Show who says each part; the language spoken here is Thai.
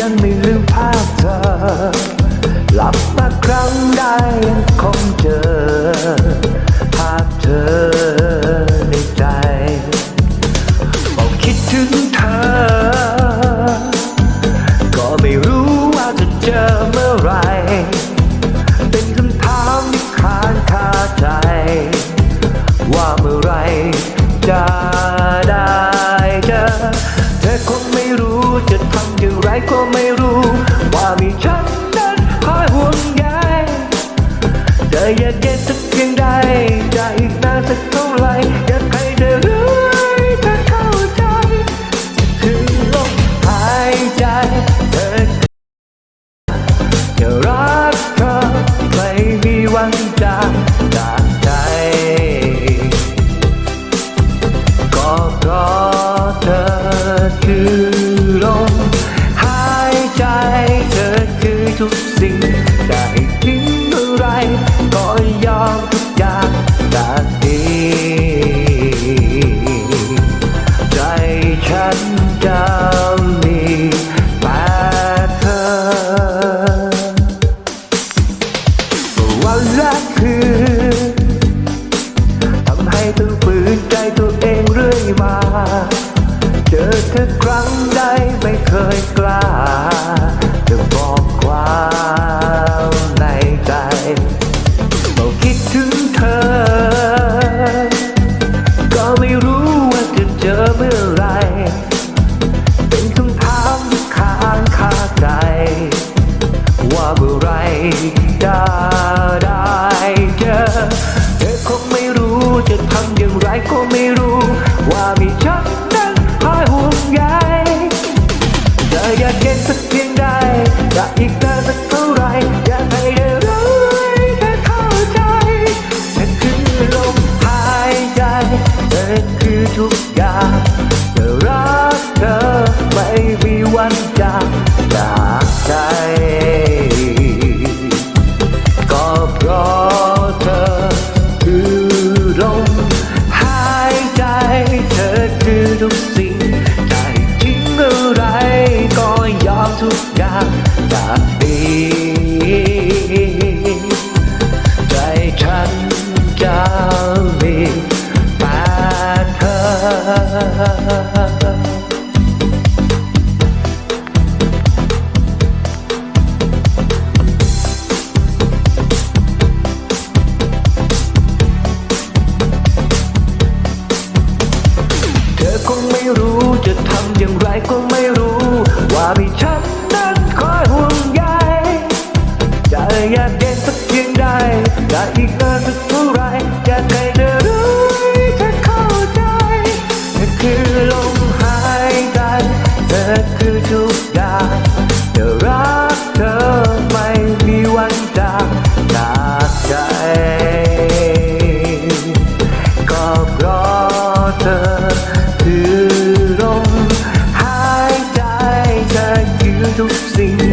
Speaker 1: ยังไม่ลืมภาพเธอ หลับตาครั้งใดยังคงเจอ ภาพเธอในใจบอกคิดถึงเธอ วังจากจากใจ ก็เราเธอคือลมหายใจเธอคือทุก คือทำให้ต้องฝืนใจตัวเองเรื่อยมา เจอเธอครั้งใดไม่เคยกล้าจะบอกความในใจ humanidad. those things